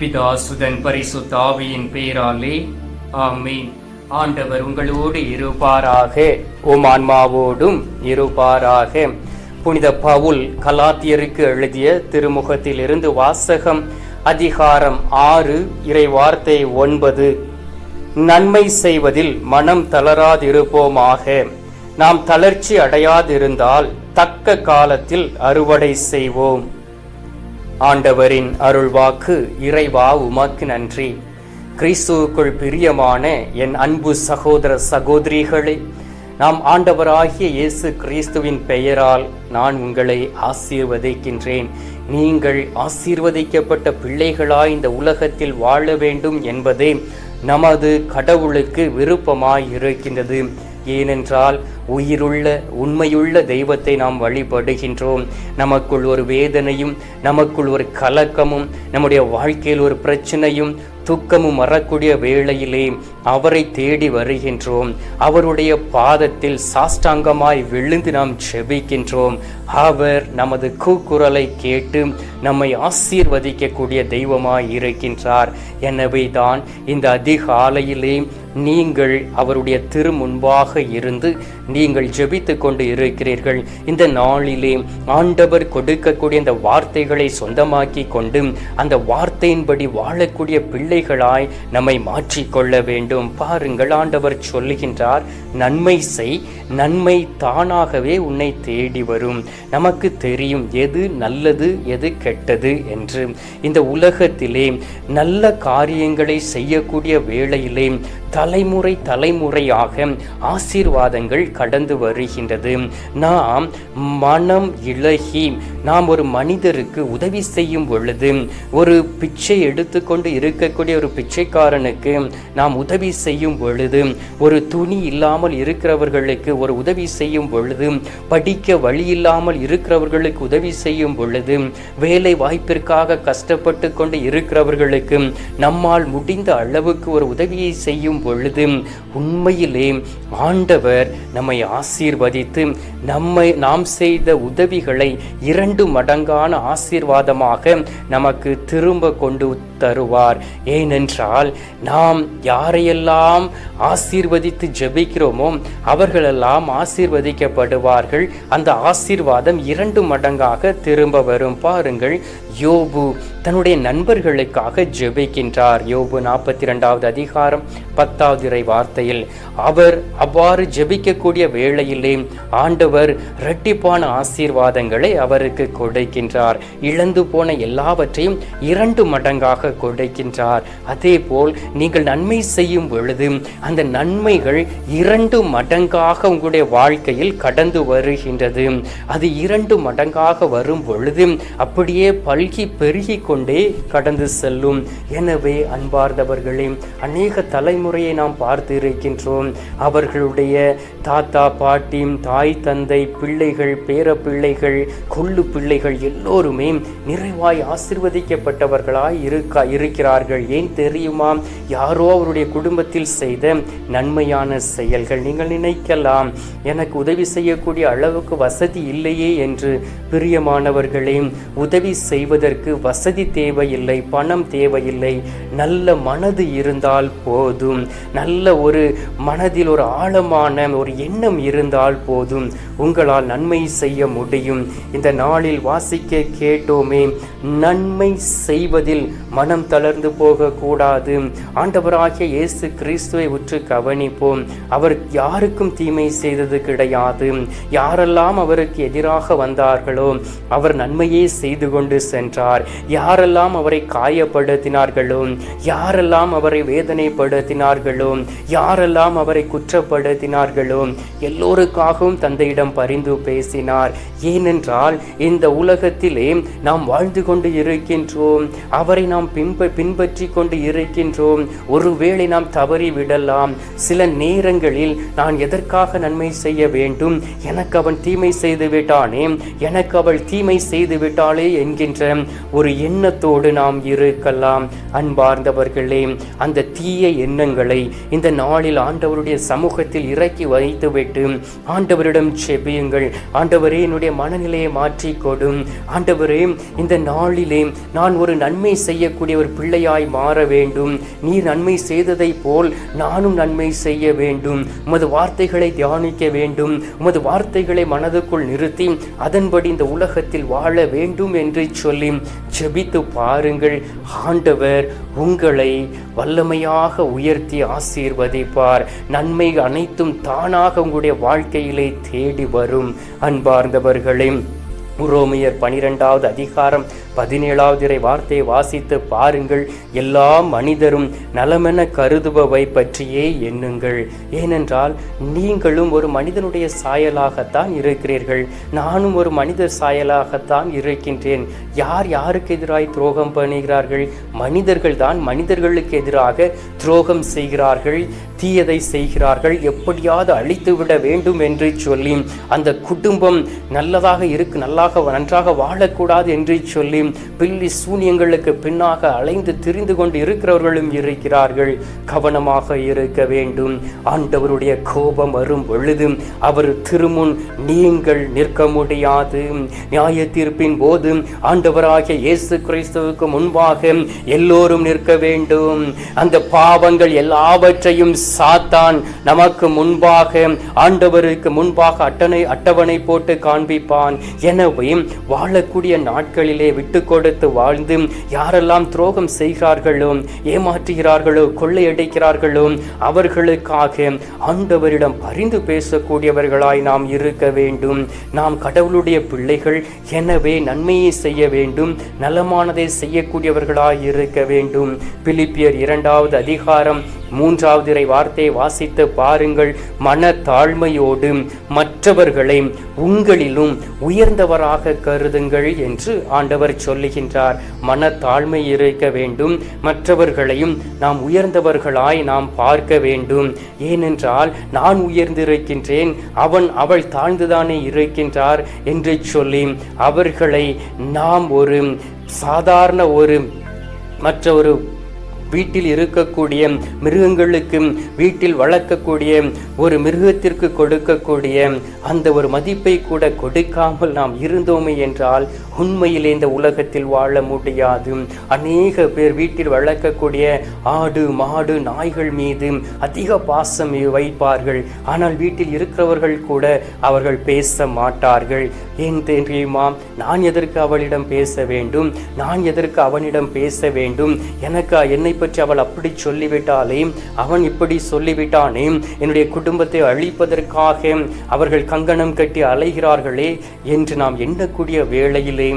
பிதாசுதன் பரிசுத்த ஆவியின் பேராலே. ஆமீன். ஆண்டவர் உங்களோடு இருப்பாராக. உம் ஆன்மாவோடும் இருப்பாராக. புனித பவுல் கலாத்தியருக்கு எழுதிய திருமுகத்திலிருந்து வாசகம் அதிகாரம் ஆறு இறை வார்த்தை ஒன்பது. நன்மை செய்வதில் மனம் தளராதிருப்போமாக. நாம் தளர்ச்சி அடையாதிருந்தால் தக்க காலத்தில் அறுவடை செய்வோம். ஆண்டவரின் அருள்வாக்கு இறைவா உமக்கு நன்றி. கிறிஸ்துவுக்குள் பிரியமான என் அன்பு சகோதர சகோதரிகளே நாம் ஆண்டவராகிய இயேசு கிறிஸ்துவின் பெயரால் நான் உங்களை ஆசீர்வதிக்கின்றேன். நீங்கள் ஆசீர்வதிக்கப்பட்ட பிள்ளைகளாய் இந்த உலகத்தில் வாழ வேண்டும் என்பதே நமது கடவுளுக்கு விருப்பமாய் இருக்கின்றது. ஏனென்றால் உயிருள்ள உண்மையுள்ள தெய்வத்தை நாம் வழிபடுகின்றோம். நமக்குள் ஒரு வேதனையும் நமக்குள் ஒரு கலக்கமும் நம்முடைய வாழ்க்கையில் ஒரு பிரச்சனையும் துக்கமும் வரக்கூடிய வேளையிலே அவரை தேடி வருகின்றோம். அவருடைய பாதத்தில் சாஷ்டாங்கமாய் விழுந்து நாம் செபிக்கின்றோம். அவர் நமது கூக்குரலை கேட்டு நம்மை ஆசீர்வதிக்கக்கூடிய தெய்வமாய் இருக்கின்றார். எனவே தான் இந்த அதிகாலையிலே நீங்கள் அவருடைய திரு முன்பாக இருந்து நீங்கள் ஜெபித்து கொண்டு இருக்கிறீர்கள். இந்த நாளிலே ஆண்டவர் கொடுக்கக்கூடிய இந்த வார்த்தைகளை சொந்தமாக்கி கொண்டு அந்த வார்த்தையின்படி வாழக்கூடிய பிள்ளைகளாய் நம்மை மாற்றிக்கொள்ள வேண்டும். பாருங்கள் ஆண்டவர் சொல்லுகின்றார் நன்மை செய் நன்மை தானாகவே உன்னை தேடி வரும். நமக்கு தெரியும் எது நல்லது எது கெட்டது என்று. இந்த உலகத்திலே நல்ல காரியங்களை செய்யக்கூடிய வேளையிலே தலைமுறை தலைமுறையாக ஆசீர்வாதங்கள் கடந்து வருகின்றது. நாம் மனம் இழகி நாம் ஒரு மனிதருக்கு உதவி செய்யும் பொழுது ஒரு பிச்சை எடுத்துக்கொண்டு இருக்கக்கூடிய ஒரு பிச்சைக்காரனுக்கு நாம் உதவி செய்யும் பொழுது ஒரு துணி இல்லாமல் இல்லாமல் இருக்கிறவர்களுக்கு ஒரு உதவி செய்யும் பொழுது படிக்க வழி இல்லாமல் இருக்கிறவர்களுக்கு உதவி செய்யும் பொழுது வேலை வாய்ப்பிற்காக கஷ்டப்பட்டு கொண்டு இருக்கிறவர்களுக்கு நம்மால் முடிந்த அளவுக்கு ஒரு உதவியை செய்யும் பொழுது உண்மையிலே ஆண்டவர் நம்மை ஆசீர்வதித்து நம்மை நாம் செய்த உதவிகளை இரண்டு மடங்கான ஆசீர்வாதமாக நமக்கு திரும்ப கொண்டு தருவார். ஏனென்றால் நாம் யாரையெல்லாம் ஆசீர்வதித்து ஜெபிக்கிறோமோ அவர்களெல்லாம் ஆசீர்வதிக்கப்படுவார்கள். அந்த ஆசீர்வாதம் இரண்டு மடங்காக திரும்ப வரும். பாருங்கள் யோபு தன்னுடைய நண்பர்களுக்காக ஜெபிக்கின்றார். யோபு நாற்பத்தி ரெண்டாவது அதிகாரம் பத்தாவது இறை வார்த்தையில் அவர் அவ்வாறு ஜெபிக்கக்கூடிய வேளையிலே ஆண்டவர் இரட்டிப்பான ஆசீர்வாதங்களை அவருக்கு கொடுக்கின்றார். இழந்து போன எல்லாவற்றையும் இரண்டு மடங்காக கொடுக்கின்றார். அதே போல் நீங்கள் நன்மை செய்யும் பொழுது அந்த நன்மைகள் இரண்டு மடங்காக உங்களுடைய வாழ்க்கையில் கடந்து வருகின்றது. அது இரண்டு மடங்காக வரும் பொழுது அப்படியே பல் பெருகி பெருகி கொண்டே கடந்து செல்லும். எனவே அன்பார்ந்தவர்களே அநேக தலைமுறையை நாம் பார்த்து இருக்கின்றோம் அவர்களுடைய தாத்தா பாட்டி தாய் தந்தை பிள்ளைகள் பேர பிள்ளைகள் கொள்ளு பிள்ளைகள் எல்லோருமே நிறைவாய் ஆசிர்வதிக்கப்பட்டவர்களாய் இருக்க இருக்கிறார்கள். ஏன் தெரியுமா? யாரோ அவருடைய குடும்பத்தில் செய்த நன்மையான செயல்கள். நீங்கள் நினைக்கலாம் எனக்கு உதவி செய்யக்கூடிய அளவுக்கு வசதி இல்லையே என்று. பிரியமானவர்களே உதவி செய்வது செய்வதற்கு வசதி தேவையில்லை பணம் தேவையில்லை. நல்ல மனது இருந்தால் போதும். நல்ல ஒரு மனதில் ஒரு ஆழமான ஒரு எண்ணம் இருந்தால் போதும். உங்களால் நன்மை செய்ய முடியும். இந்த நாளில் வாசிக்க கேட்டோமே நன்மை செய்வதில் மனம் தளர்ந்து போகக்கூடாது. ஆண்டவராகிய இயேசு கிறிஸ்துவை உற்று கவனிப்போம். அவர் யாருக்கும் தீமை செய்தது கிடையாது. யாரெல்லாம் அவருக்கு எதிராக வந்தார்களோ அவர் நன்மையே செய்து கொண்டு சென்றார். யாரெல்லாம் அவரை காயப்படுத்தினார்களோ யாரெல்லாம் அவரை வேதனைப்படுத்தினார்களோ யாரெல்லாம் அவரை குற்றப்படுத்தினார்களோ எல்லோருக்காகவும் தந்தையிடம் பரிந்து பேசினார். ஏனென்றால் இந்த உலகத்திலே நாம் வாழ்ந்து கொண்டு இருக்கின்றோம். அவரை நாம் பின்ப பின்பற்றி கொண்டு இருக்கின்றோம். ஒருவேளை நாம் தவறி விடலாம். சில நேரங்களில் நான் எதற்காக நன்மை செய்ய வேண்டும்? எனக்கு அவன் தீமை செய்து விட்டானே? எனக்கு அவள் தீமை செய்து விட்டாளே என்கின்ற என்ற ஒரு எண்ணத்தோடு நாம் இருக்கலாம். அன்பார்ந்தவர்களே அந்த தீய எண்ணங்களை இந்த நாளில் ஆண்டவருடைய சமூகத்தில் இறக்கி வைத்துவிட்டு ஆண்டவரிடம் செபியுங்கள். ஆண்டவரே என்னுடைய மனநிலையை மாற்றிக் கொடும். ஆண்டவரே இந்த நாளிலே நான் ஒரு நன்மை செய்யக்கூடிய ஒரு பிள்ளையாய் மாற வேண்டும். நீ நன்மை செய்ததை போல் நானும் நன்மை செய்ய வேண்டும். உமது வார்த்தைகளை தியானிக்க வேண்டும். உமது வார்த்தைகளை மனதுக்குள் நிறுத்தி அதன்படி இந்த உலகத்தில் வாழ வேண்டும் என்று சொல்லி ஜெபித்து பாருங்கள். ஆண்டவர் உங்களை வல்லமையாக உயர்த்தி ஆசீர்வதிப்பார். நன்மை அனைத்தும் தானாக உங்களுடைய வாழ்க்கையிலே தேடி வரும். அன்பார்ந்தவர்களே உரோமியர் பனிரெண்டாவது அதிகாரம் பதினேழாவது இறை வார்த்தையை வாசித்து பாருங்கள். எல்லா மனிதரும் நலமென கருதுபவை பற்றியே எண்ணுங்கள். ஏனென்றால் நீங்களும் ஒரு மனிதனுடைய சாயலாகத்தான் இருக்கிறீர்கள். நானும் ஒரு மனிதர் சாயலாகத்தான் இருக்கின்றேன். யார் யாருக்கு எதிராய் துரோகம் பண்ணுகிறார்கள்? மனிதர்கள் தான் மனிதர்களுக்கு எதிராக துரோகம் செய்கிறார்கள் தீயதை செய்கிறார்கள். எப்படியாவது அழித்துவிட வேண்டும் என்று சொல்லி அந்த குடும்பம் நல்லதாக இருக்கு நல்லாக நன்றாக வாழக்கூடாது என்று சொல்லி பில்லி சூனியங்களுக்கு பின்னாக அலைந்து திரிந்து கொண்டு இருக்கிறவர்களும் இருக்கிறார்கள். கவனமாக இருக்க வேண்டும். ஆண்டவருடைய கோபம் வரும் பொழுது அவர் திருமுன் நீங்கள் நிற்க முடியாது. நியாய தீர்ப்பின் போது ஆண்டவராகிய இயேசு கிறிஸ்துவுக்கு முன்பாக எல்லோரும் நிற்க வேண்டும். அந்த பாவங்கள் எல்லாவற்றையும் சாத்தான் நமக்கு முன்பாக ஆண்டவருக்கு முன்பாக அட்டனை அட்டவணை போட்டு காண்பிப்பான். எனவே வாழக்கூடிய நாட்களிலே விட்டு கொடுத்து வாழ்ந்து யாரெல்லாம் துரோகம் செய்கிறார்களோ ஏமாற்றுகிறார்களோ கொள்ளையடைக்கிறார்களோ அவர்களுக்காக ஆண்டவரிடம் பரிந்து பேசக்கூடியவர்களாய் நாம் இருக்க வேண்டும். நாம் கடவுளுடைய பிள்ளைகள் எனவே நன்மையை செய்ய வேண்டும் நலமானதை செய்யக்கூடியவர்களாய் இருக்க வேண்டும். பிலிப்பியர் இரண்டாவது அதிகாரம் மூன்றாவது இறை வார்த்தையை வாசித்து பாருங்கள் மன தாழ்மையோடு மற்றவர்களை உங்களிலும் உயர்ந்தவராக கருதுங்கள் என்று ஆண்டவர் சொல்லுகின்றார். மன தாழ்மை இருக்க வேண்டும் மற்றவர்களையும் நாம் உயர்ந்தவர்களாய் நாம் பார்க்க வேண்டும். ஏனென்றால் நான் உயர்ந்திருக்கின்றேன் அவன் அவள் தாழ்ந்துதானே இருக்கின்றார் என்று சொல்லி அவர்களை நாம் ஒரு சாதாரண ஒரு மற்ற ஒரு வீட்டில் இருக்கக்கூடிய மிருகங்களுக்கு வீட்டில் வளர்க்கக்கூடிய ஒரு மிருகத்திற்கு கொடுக்கக்கூடிய அந்த ஒரு மதிப்பை கூட கொடுக்காமல் நாம் இருந்தோமே என்றால் உண்மையிலே இந்த உலகத்தில் வாழ முடியாது. அநேக பேர் வீட்டில் வளர்க்கக்கூடிய ஆடு மாடு நாய்கள் மீது அதிக பாசம் வைப்பார்கள். ஆனால் வீட்டில் இருக்கிறவர்கள் கூட அவர்கள் பேச மாட்டார்கள். ஏன் தெரியுமா? நான் எதற்கு அவளிடம் பேச வேண்டும்? நான் எதற்கு அவனிடம் பேச வேண்டும்? எனக்கு என்னை பற்றி அவள் அப்படி சொல்லிவிட்டாலே அவன் இப்படி சொல்லிவிட்டானே என்னுடைய குடும்பத்தை அழிப்பதற்காக அவர்கள் கங்கணம் கட்டி அலைகிறார்களே என்று நாம் எண்ணக்கூடிய வேளையிலே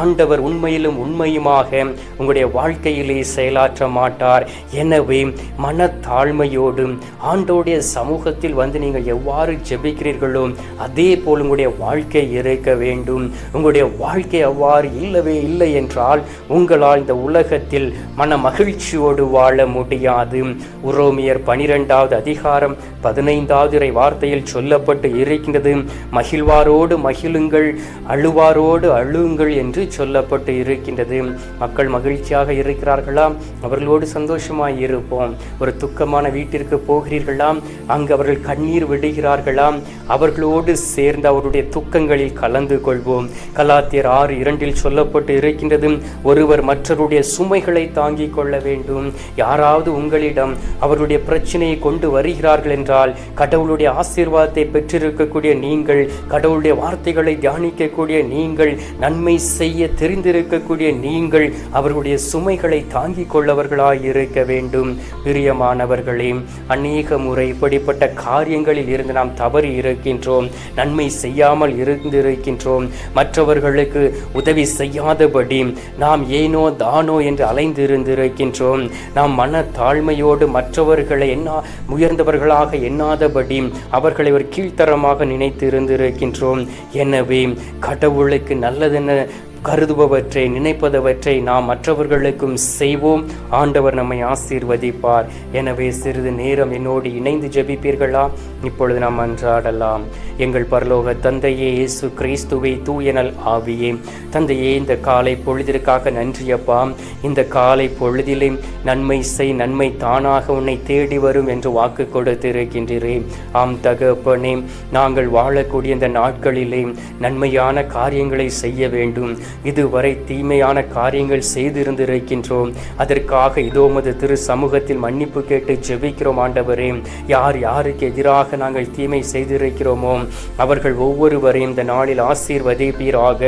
ஆண்டவர் உண்மையிலும் உண்மையுமாக உங்களுடைய வாழ்க்கையிலே செயலாற்ற மாட்டார். எனவே மனத்தாழ்மையோடு ஆண்டோடைய சமூகத்தில் வந்து நீங்கள் எவ்வாறு ஜெபிக்கிறீர்களோ அதே போல் உங்களுடைய வாழ்க்கை இருக்க வேண்டும். உங்களுடைய வாழ்க்கை அவ்வாறு இல்லவே இல்லை என்றால் உங்களால் இந்த உலகத்தில் மன மகிழ்ச்சியோடு வாழ முடியாது. உரோமியர் பனிரெண்டாவது அதிகாரம் பதினைந்தாவது இறை வார்த்தையில் சொல்லப்பட்டு இருக்கின்றது. மகிழ்வாரோடு மகிழுங்கள் அழுவாரோடு அழுங்கள் என்று சொல்லப்பட்டு இருக்கின்றது. மக்கள் மகிழ்ச்சியாக இருக்கிறார்களா? அவர்களோடு சந்தோஷமாய் இருப்போம். ஒரு துக்கமான வீட்டிற்கு போகிறீர்களாம் அங்கு அவர்கள் கண்ணீர் விடுகிறார்களாம் அவர்களோடு சேர்ந்து அவருடைய துக்கங்களில் கலந்து கொள்வோம். கலாத்தியர் ஆறு இரண்டில் சொல்லப்பட்டு இருக்கின்றது. ஒருவர் மற்றவருடைய சுமைகளை தாங்கிக் கொள்ள வேண்டும். யாராவது உங்களிடம் அவருடைய பிரச்சனையை கொண்டு வருகிறார்கள் என்றால் கடவுளுடைய ஆசீர்வாதத்தை பெற்றிருக்கக்கூடிய நீங்கள் கடவுளுடைய வார்த்தைகளை தியானிக்கக்கூடிய நீங்கள் நன்மை செய்ய தெரிந்திருக்கக்கூடிய நீங்கள் அவருடைய சுமைகளை தாங்கிக் கொள்ளவர்களாய் இருக்க வேண்டும். பிரியமானவர்களே அநேக முறை இப்படிப்பட்ட காரியங்களில் இருந்து நாம் தவறி இருக்கின்றோம் நன்மை செய்யாமல் இருந்திருக்கின்றோம். மற்றவர்களுக்கு உதவி செய்யாதபடி நாம் ஏனோ தானோ என்று அலைந்திருந்திருக்கின்றோம். நாம் மன தாழ்மையோடு மற்றவர்களை என்ன உயர்ந்தவர்களாக எண்ணாதபடி அவர்களை ஒரு கீழ்த்தரமாக நினைத்து இருந்திருக்கின்றோம் எனவே கடவுளுக்கு நல்லதென கருதுபவற்றை நினைப்பதவற்றை நாம் மற்றவர்களுக்கும் செய்வோம். ஆண்டவர் நம்மை ஆசீர்வதிப்பார். எனவே சிறிது நேரம் என்னோடு இணைந்து ஜெபிப்பீர்களா? இப்பொழுது நாம் அன்றாடலாம். எங்கள் பரலோக தந்தையே இயேசு கிறிஸ்துவை தூயனல் ஆவியே. தந்தையே இந்த காலை பொழுதிற்காக நன்றியப்பா இந்த காலை பொழுதிலே நன்மை செய் நன்மை தானாக உன்னை தேடி வரும் என்று வாக்கு கொடுத்திருக்கின்றீரே. ஆம் தகப்பனே நாங்கள் வாழக்கூடிய இந்த நாட்களிலே நன்மையான காரியங்களை செய்ய வேண்டும். இதுவரை தீமையான காரியங்கள் செய்திருந்திருக்கின்றோம். அதற்காக இதோ உமது திரு சமூகத்தில் மன்னிப்பு கேட்டு ஜெபிக்கிறோம் ஆண்டவரே. யார் யாருக்கு எதிராக நாங்கள் தீமை செய்திருக்கிறோமோ அவர்கள் ஒவ்வொருவரையும் இந்த நாளில் ஆசீர்வதிப்பீராக.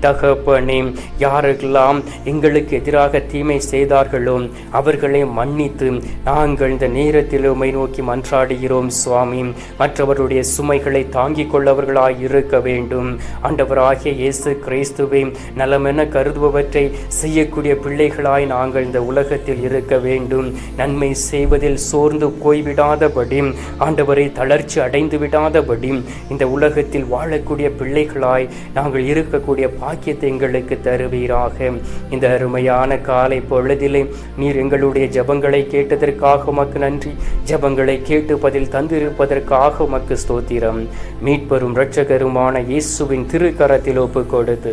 தகப்பனே யாரெல்லாம் எங்களுக்கு எதிராக தீமை செய்தார்களோ அவர்களை மன்னித்து நாங்கள் இந்த நேரத்தில் நோக்கி மன்றாடுகிறோம் சுவாமி. மற்றவருடைய சுமைகளை தாங்கிக் கொள்ளவர்களாய் இருக்க வேண்டும். ஆண்டவராகிய இயேசு கிறிஸ்துவை நலமென கருதுபவற்றை செய்யக்கூடிய பிள்ளைகளாய் நாங்கள் இந்த உலகத்தில் இருக்க வேண்டும். நன்மை செய்வதில் சோர்ந்து போய்விடாதபடி ஆண்டவரை தளர்ச்சி அடைந்து விடாதபடி இந்த உலகத்தில் வாழக்கூடிய பிள்ளைகளாய் நாங்கள் இருக்கக்கூடிய பாக்கியத்தை எங்களுக்கு தருவீராக. இந்த அருமையான காலை பொழுதிலே நீர் எங்களுடைய ஜெபங்களை கேட்டதற்காக உமக்கு நன்றி. ஜெபங்களை கேட்டு பதில் தந்திருப்பதற்காக உமக்கு ஸ்தோத்திரம். மீட்பெரும் இரட்சகருமான இயேசுவின் திருக்கரத்தில் ஒப்பு கொடுத்து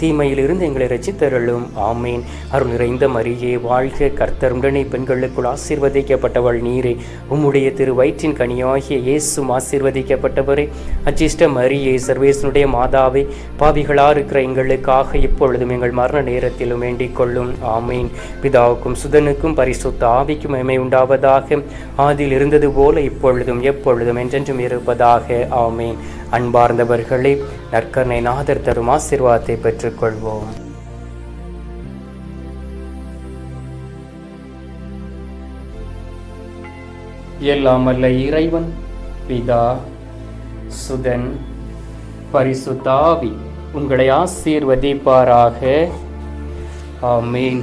தீமையிலிருந்து எங்களை ரசித்தருளும் ஆமேன். அருள் நிறைந்த மரியே வாழ்க கர்த்தர் உடனே பெண்களுக்குள் ஆசீர்வதிக்கப்பட்டவள் நீரே. உம்முடைய திரு வயிற்றின் கனியாகிய இயேசும் ஆசீர்வதிக்கப்பட்டவரே. அச்சிஷ்ட மரியே சர்வேசனுடைய மாதாவே பாவிகளாக இருக்கிற எங்களுக்காக இப்பொழுதும் எங்கள் மரண நேரத்திலும் வேண்டிக் கொள்ளும். ஆமேன். பிதாவுக்கும் சுதனுக்கும் பரிசுத்த ஆவிக்கும் எமை உண்டாவதாக. ஆதியில் இருந்தது போல இப்பொழுதும் எப்பொழுதும் என்றென்றும் இருப்பதாக. ஆமேன். அன்பார்ந்தவர்களே நற்கர்ணை நாதர் தரும் ஆசிர்வாதத்தை பெற்றுக்கொள்வோம். எல்லாம் அல்ல இறைவன் பிதா சுதன் பரிசுத்தாவி உங்களை ஆசீர்வதிப்பாராக. ஆமீன்.